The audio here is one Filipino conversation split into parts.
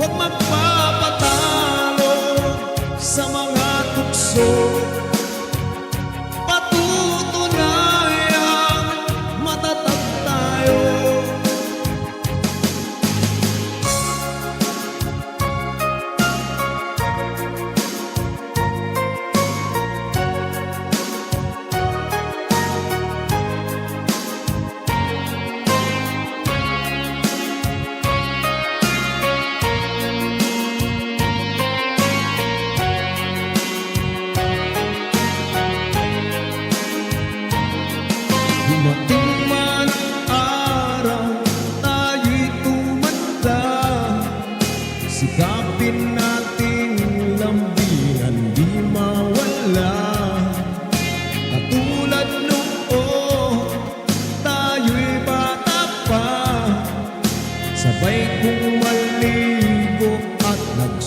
What my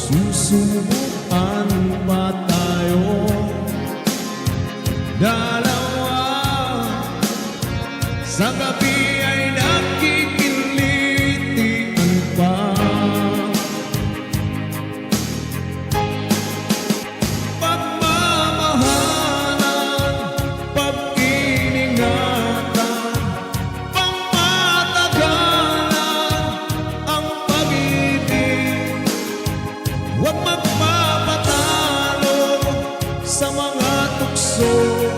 at nagsusubukan pa tayo. Dalawa sa gabi amor.